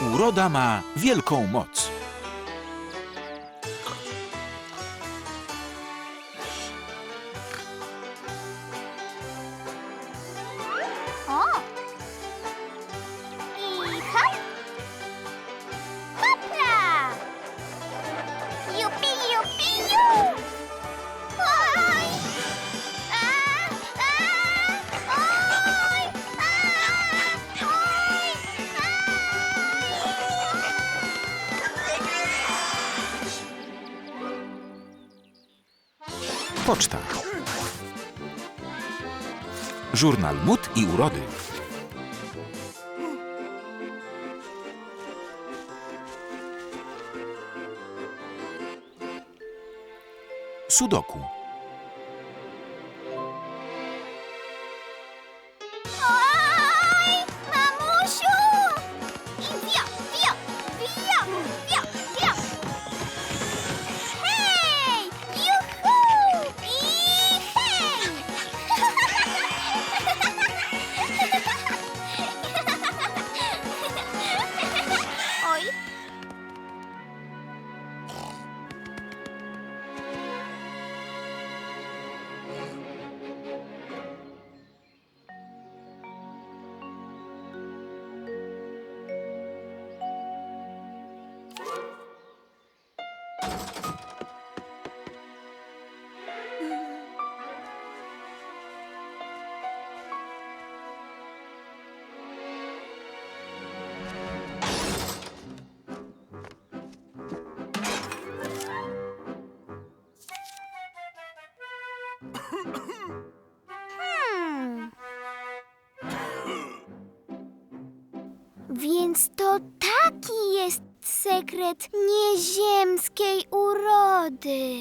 Uroda ma wielką moc. Żurnal Mód i Urody. Sudoku. Więc to taki jest sekret nieziemskiej urody.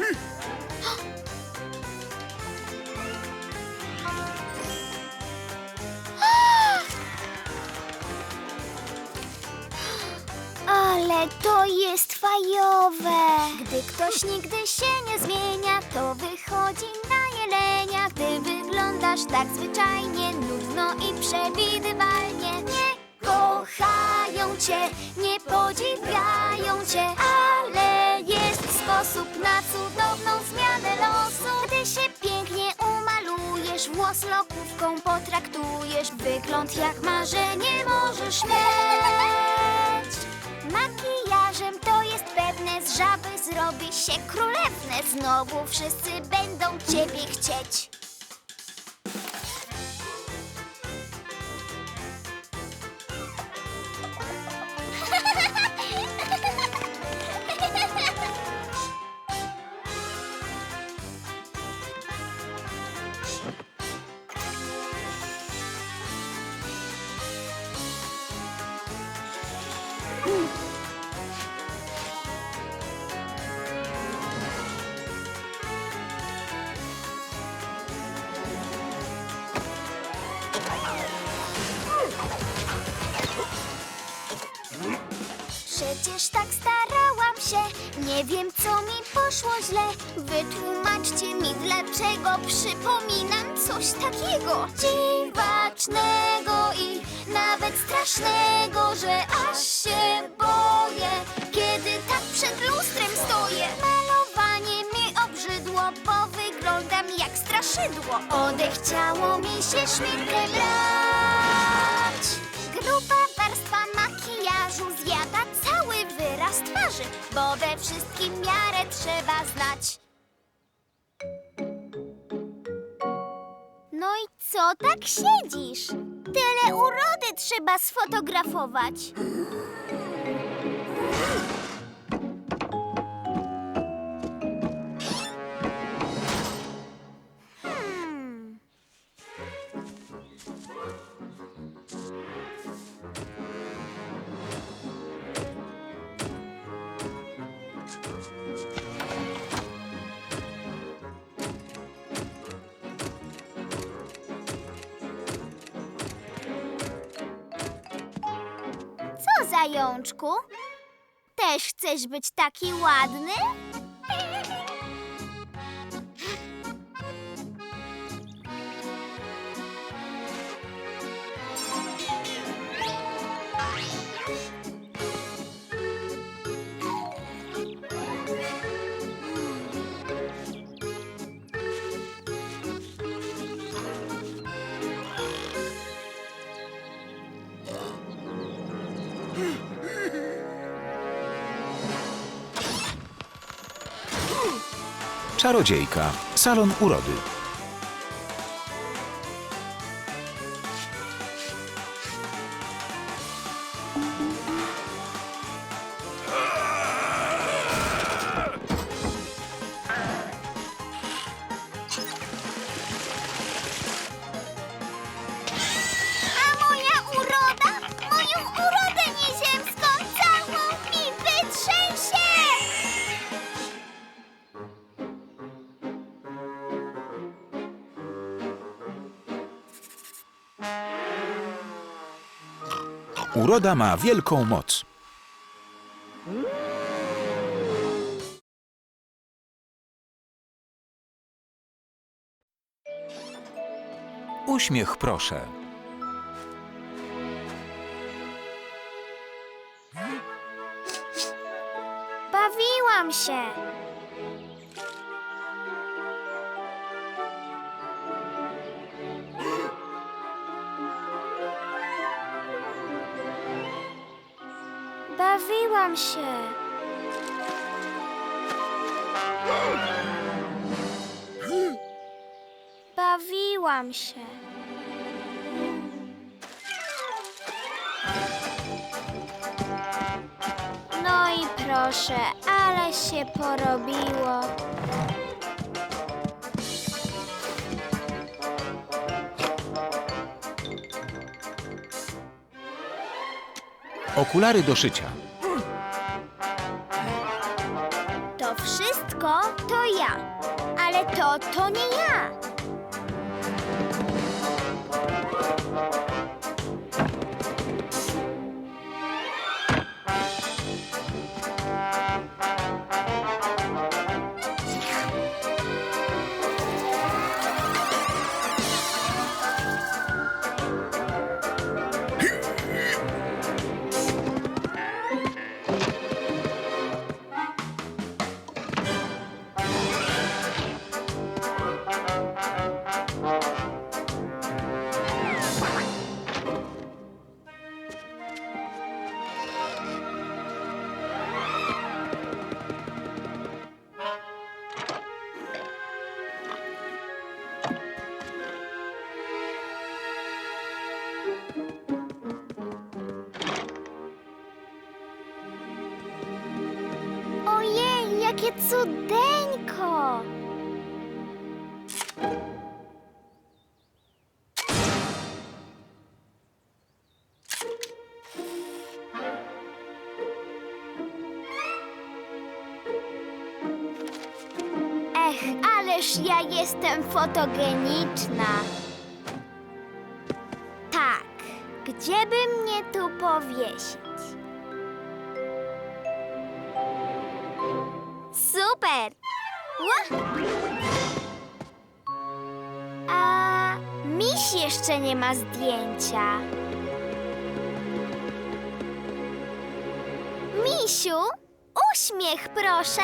Ale to jest fajowe! Gdy ktoś nigdy się nie zmienia, to wychodzi na Gdy wyglądasz tak zwyczajnie, nudno i przewidywalnie. Nie kochają cię, nie podziwiają cię, ale jest sposób na cudowną zmianę losu. Gdy się pięknie umalujesz, włos lokówką potraktujesz, wygląd jak marzenie możesz mieć. Makijażem to jest pewne, z żaby zrobi się królewne. Znowu wszyscy będą ciebie chcieć. Przecież tak starałam się, nie wiem co mi poszło źle. Wytłumaczcie mi, dlaczego przypominam coś takiego dziwacznego i nawet strasznego, że aż się boję, kiedy tak przed lustrem stoję. Malowanie mi obrzydło, bo wyglądam jak straszydło. Odechciało mi się szminkę brać. Gruba bo we wszystkim miarę trzeba znać. No i co tak siedzisz? Tyle urody trzeba sfotografować. Też chcesz być taki ładny? Czarodziejka. Salon urody. Uroda ma wielką moc. Uśmiech proszę. Bawiłam się. Bawiłam się. Bawiłam się. No i proszę, ale się porobiło. Okulary do szycia. Wszystko to ja, ale to to nie ja. Jakie cudeńko! Ech, ależ ja jestem fotogeniczna. Tak, gdzie by mnie tu powiesić? Jeszcze nie ma zdjęcia. Misiu, uśmiech proszę.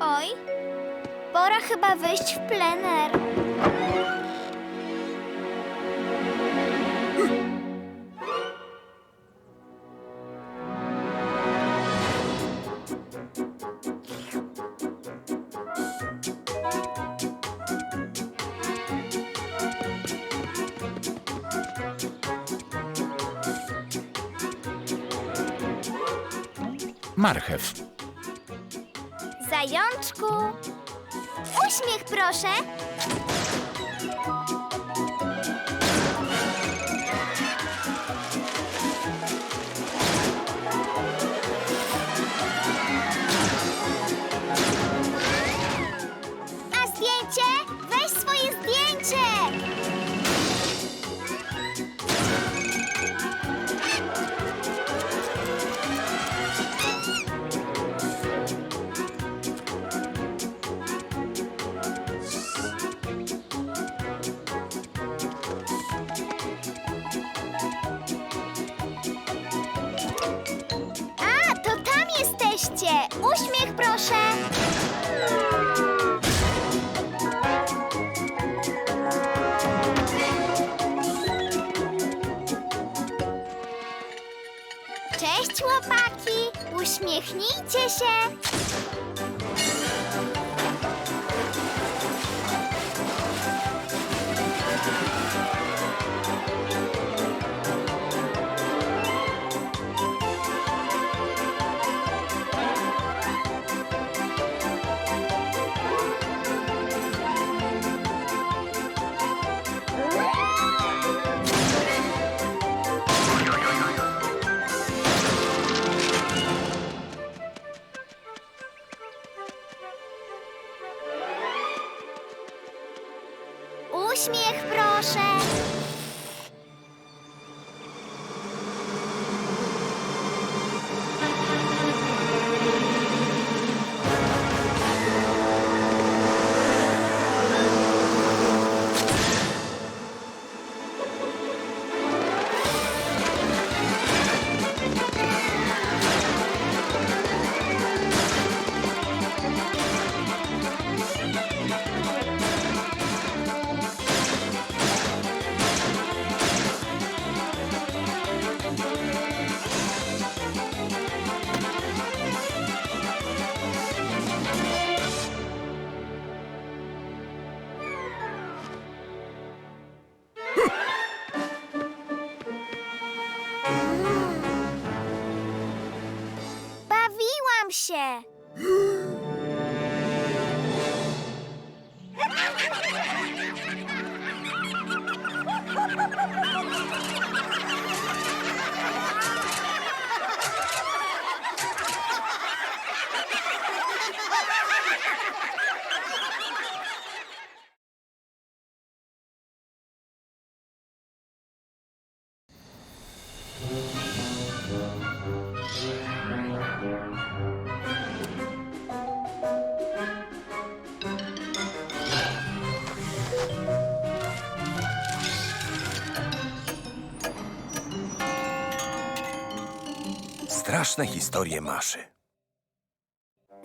Oj, pora chyba wyjść w plener. Marchew. Zajączku, uśmiech proszę. Straszne historie Maszy.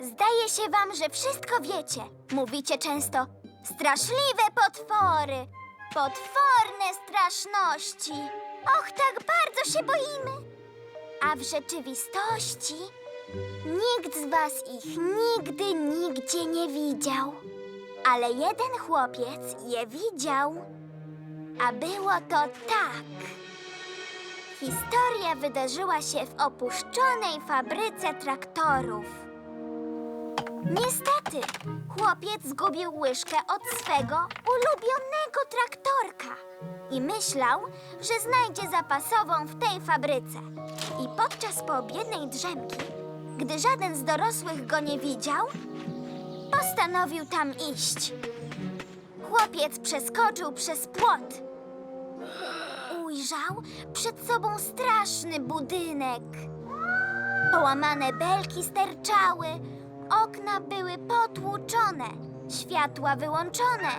Zdaje się wam, że wszystko wiecie. Mówicie często straszliwe potwory, potworne straszności. Och, tak bardzo się boimy. A w rzeczywistości nikt z was ich nigdy nigdzie nie widział. Ale jeden chłopiec je widział. A było to tak. Historia wydarzyła się w opuszczonej fabryce traktorów. Niestety, chłopiec zgubił łyżkę od swego ulubionego traktorka i myślał, że znajdzie zapasową w tej fabryce. I podczas poobiedniej drzemki, gdy żaden z dorosłych go nie widział, postanowił tam iść. Chłopiec przeskoczył przez płot. Przed sobą straszny budynek. Połamane belki sterczały, okna były potłuczone, światła wyłączone.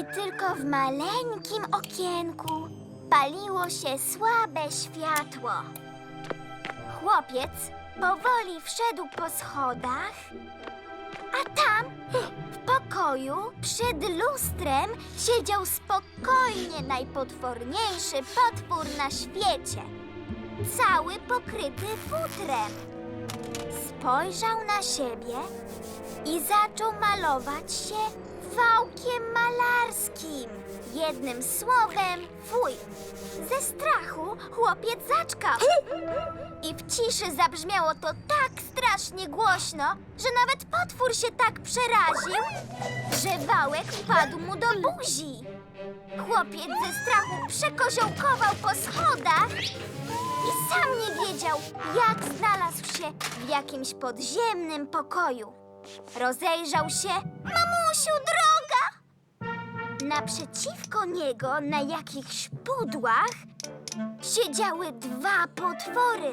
I tylko w maleńkim okienku paliło się słabe światło. Chłopiec powoli wszedł po schodach, a tam, w pokoju, przed lustrem, siedział spokojnie najpotworniejszy potwór na świecie. Cały pokryty futrem. Spojrzał na siebie i zaczął malować się wałkiem malarskim. Jednym słowem, fuj. Ze strachu chłopiec zaczkał. I w ciszy zabrzmiało to tak strasznie głośno, że nawet potwór się tak przeraził, że wałek wpadł mu do buzi. Chłopiec ze strachu przekoziołkował po schodach i sam nie wiedział, jak znalazł się w jakimś podziemnym pokoju. Rozejrzał się. Mamusiu, droga! Naprzeciwko niego na jakichś pudłach siedziały dwa potwory,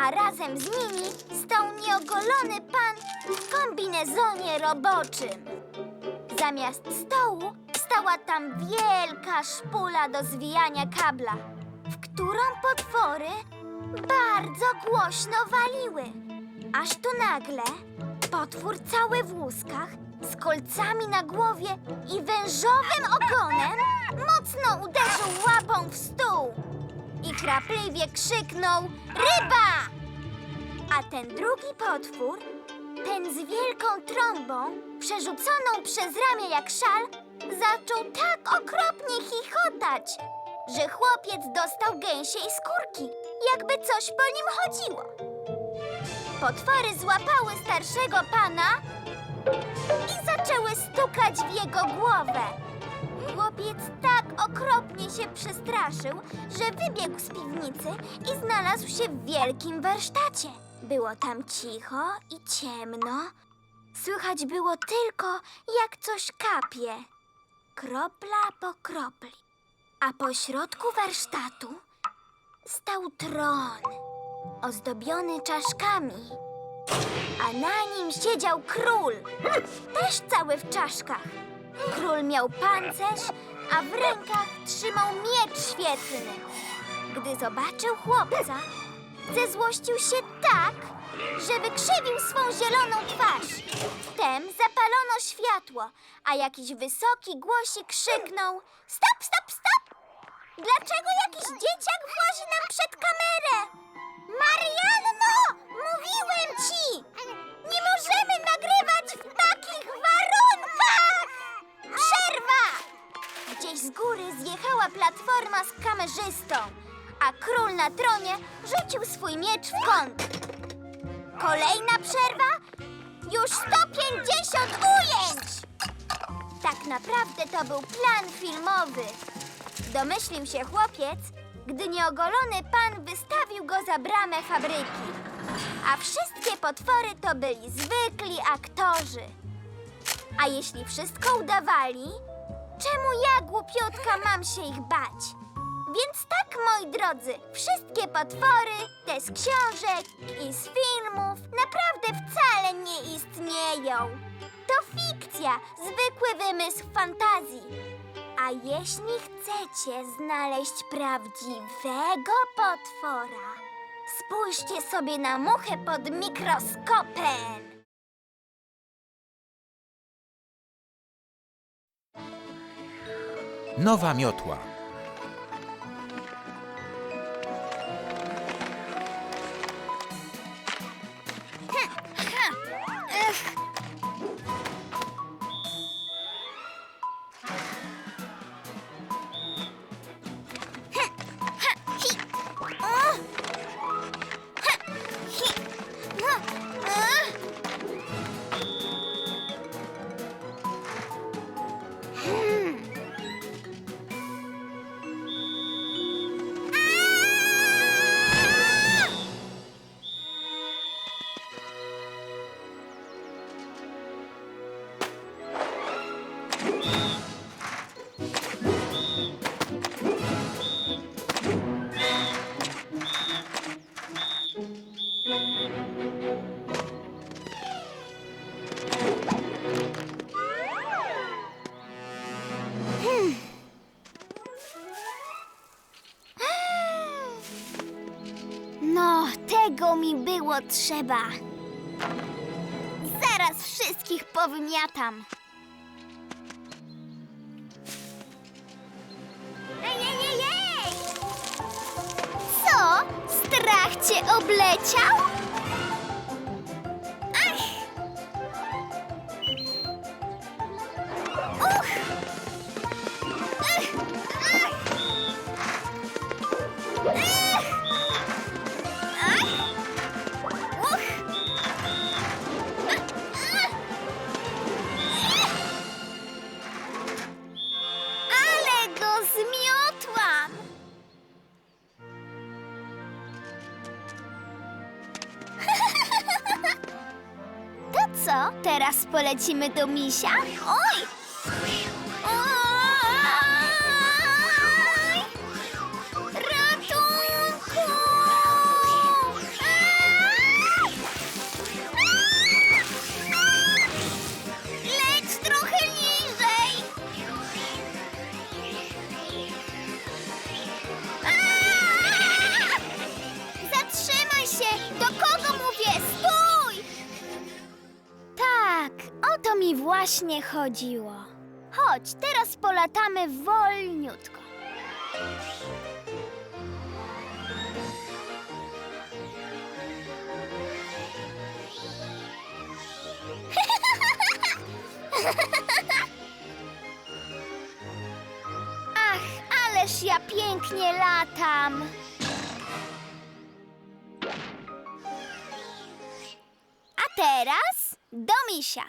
a razem z nimi stał nieogolony pan w kombinezonie roboczym. Zamiast stołu stała tam wielka szpula do zwijania kabla, w którą potwory bardzo głośno waliły. Aż tu nagle potwór cały w łuskach, kolcami na głowie i wężowym ogonem mocno uderzył łapą w stół. I Chrapliwie krzyknął Ryba! A ten drugi potwór, ten z wielką trąbą, przerzuconą przez ramię jak szal, zaczął tak okropnie chichotać, że chłopiec dostał gęsiej skórki, jakby coś po nim chodziło. Potwory złapały starszego pana i zaczęły stukać w jego głowę. Chłopiec tak okropnie się przestraszył, że wybiegł z piwnicy i znalazł się w wielkim warsztacie. Było tam cicho i ciemno. Słychać było tylko, jak coś kapie. Kropla po kropli. A po środku warsztatu stał tron, ozdobiony czaszkami. A na nim siedział król, też cały w czaszkach. Król miał pancerz, a w rękach trzymał miecz świetlny. Gdy zobaczył chłopca, zezłościł się tak, że wykrzywił swą zieloną twarz. Wtem zapalono światło, a jakiś wysoki głosik krzyknął Stop, stop, stop! Dlaczego jakiś dzieciak włazi nam przed kamerę? Marianno! Mówiłem ci! Nie możemy nagrywać w takich warunkach! Przerwa! Gdzieś z góry zjechała platforma z kamerzystą, a król na tronie rzucił swój miecz w kąt. Kolejna przerwa? Już 150 ujęć! Tak naprawdę to był plan filmowy. Domyślił się chłopiec, gdy nieogolony pan wystawił go za bramę fabryki. A wszystkie potwory to byli zwykli aktorzy. A jeśli wszystko udawali, czemu ja, głupiutka, mam się ich bać? Więc tak, moi drodzy, wszystkie potwory, te z książek i z filmów, naprawdę wcale nie istnieją. To fikcja, zwykły wymysł fantazji. A jeśli chcecie znaleźć prawdziwego potwora, spójrzcie sobie na muchę pod mikroskopem. Nowa miotła. No, tego mi było trzeba. Zaraz wszystkich powymiatam. Ej, ej, ej, ej! Co? Strach cię obleciał? Teraz polecimy do misia? Oj! Oj! chodziło. Chodź, teraz polatamy wolniutko. Ach, ależ ja pięknie latam. A teraz do misia.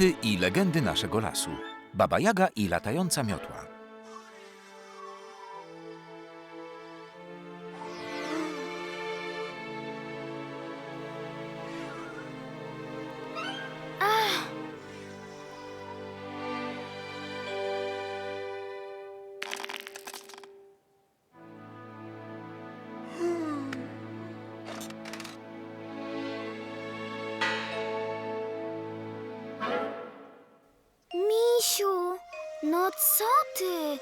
Mity i legendy naszego lasu. Baba Jaga i latająca miotła. Ty?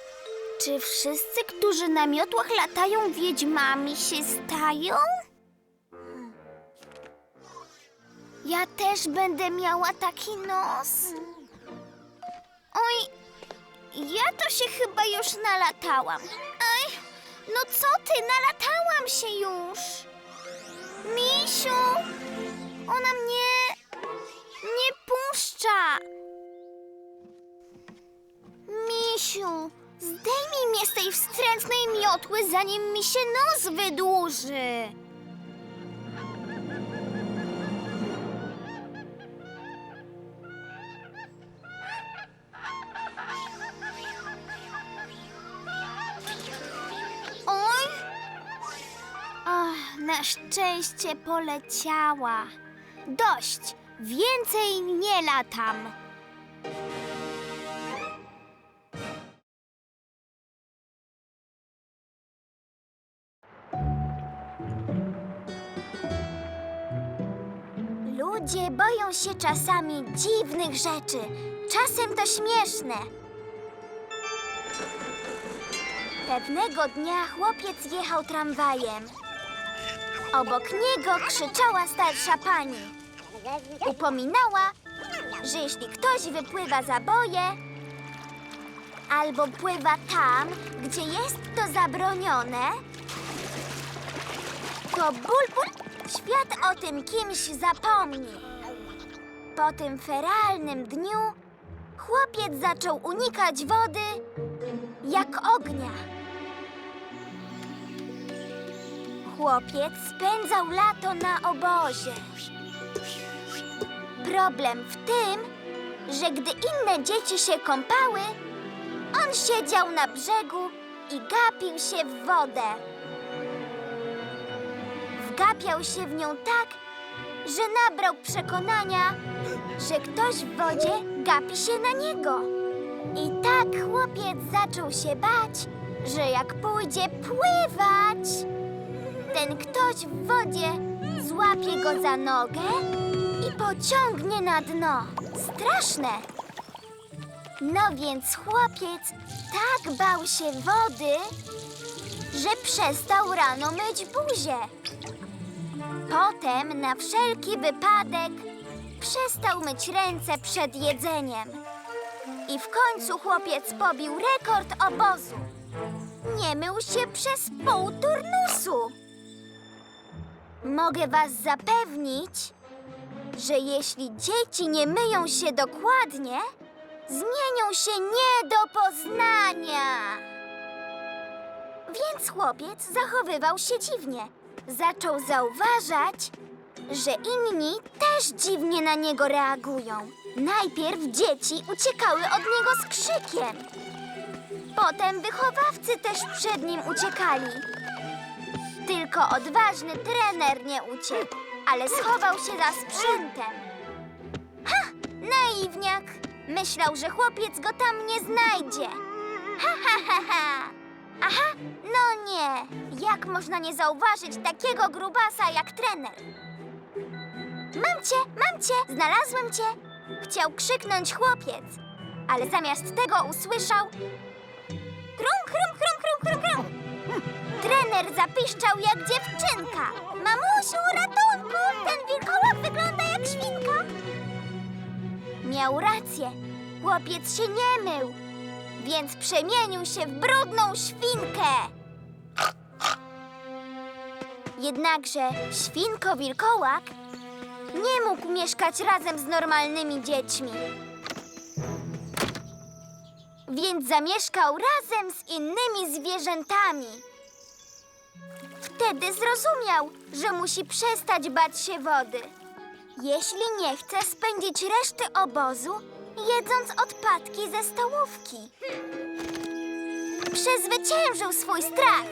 Czy wszyscy, którzy na miotłach latają wiedźmami się stają? Ja też będę miała taki nos. Oj, ja to się chyba już nalatałam. Ej, no co ty, nalatałam się już. Misiu, ona mnie Zdejmij mnie z tej wstrętnej miotły, zanim mi się nos wydłuży. Oj! Na szczęście poleciała. Dość, więcej nie latam. Boją się czasami dziwnych rzeczy. Czasem to śmieszne. Pewnego dnia chłopiec jechał tramwajem. Obok niego krzyczała starsza pani. Upominała, że jeśli ktoś wypływa za boje albo pływa tam, gdzie jest to zabronione, to bulbul świat o tym kimś zapomni. Po tym feralnym dniu chłopiec zaczął unikać wody jak ognia. Chłopiec spędzał lato na obozie. Problem w tym, że gdy inne dzieci się kąpały, on siedział na brzegu i gapił się w wodę. Wgapiał się w nią tak, że nabrał przekonania, że ktoś w wodzie gapi się na niego. I tak chłopiec zaczął się bać, że jak pójdzie pływać, ten ktoś w wodzie złapie go za nogę i pociągnie na dno. Straszne! No więc chłopiec tak bał się wody, że przestał rano myć buzię. Potem, na wszelki wypadek, przestał myć ręce przed jedzeniem. I w końcu chłopiec pobił rekord obozu. Nie mył się przez pół turnusu. Mogę was zapewnić, że jeśli dzieci nie myją się dokładnie, zmienią się nie do poznania. Więc chłopiec zachowywał się dziwnie. Zaczął zauważać, że inni też dziwnie na niego reagują. Najpierw dzieci uciekały od niego z krzykiem. Potem wychowawcy też przed nim uciekali. Tylko odważny trener nie uciekł, ale schował się za sprzętem. Ha! Naiwniak! Myślał, że chłopiec go tam nie znajdzie. Ha, ha, ha, ha! Aha, no nie! Jak można nie zauważyć takiego grubasa jak trener? Mam cię, mam cię, znalazłem cię! Chciał krzyknąć chłopiec, ale zamiast tego usłyszał krum, krum, krum, krum, krum, krum. Trener zapiszczał jak dziewczynka. Mamusiu, ratunku! Ten wilkołak wygląda jak świnka. Miał rację. Chłopiec się nie mył, więc przemienił się w brudną świnkę. Jednakże świnko wilkołak nie mógł mieszkać razem z normalnymi dziećmi. Więc zamieszkał razem z innymi zwierzętami. Wtedy zrozumiał, że musi przestać bać się wody. Jeśli nie chce spędzić reszty obozu, jedząc odpadki ze stołówki. Przezwyciężył swój strach.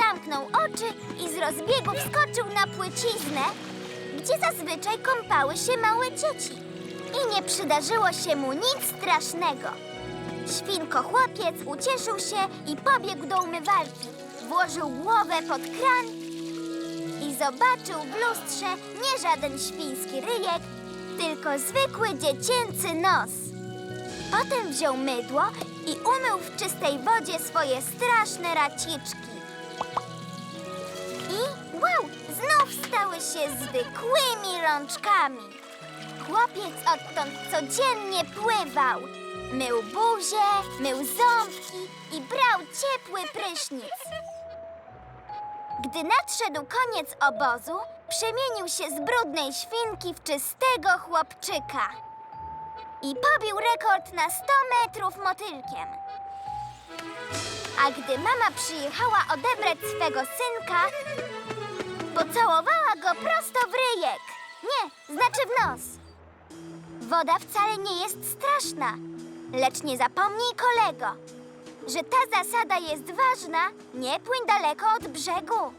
Zamknął oczy i z rozbiegu wskoczył na płyciznę, gdzie zazwyczaj kąpały się małe dzieci. I nie przydarzyło się mu nic strasznego. Świnko chłopiec ucieszył się i pobiegł do umywalki. Włożył głowę pod kran i zobaczył w lustrze nie żaden świński ryjek, tylko zwykły dziecięcy nos. Potem wziął mydło i umył w czystej wodzie swoje straszne raciczki. Znów stały się zwykłymi rączkami. Chłopiec odtąd codziennie pływał. Mył buzię, mył ząbki i brał ciepły prysznic. Gdy nadszedł koniec obozu, przemienił się z brudnej świnki w czystego chłopczyka. I pobił rekord na 100 metrów motylkiem. A gdy mama przyjechała odebrać swego synka, pocałowała go prosto w ryjek. Nie, znaczy w nos. Woda wcale nie jest straszna, lecz nie zapomnij kolego, że ta zasada jest ważna, nie płyń daleko od brzegu.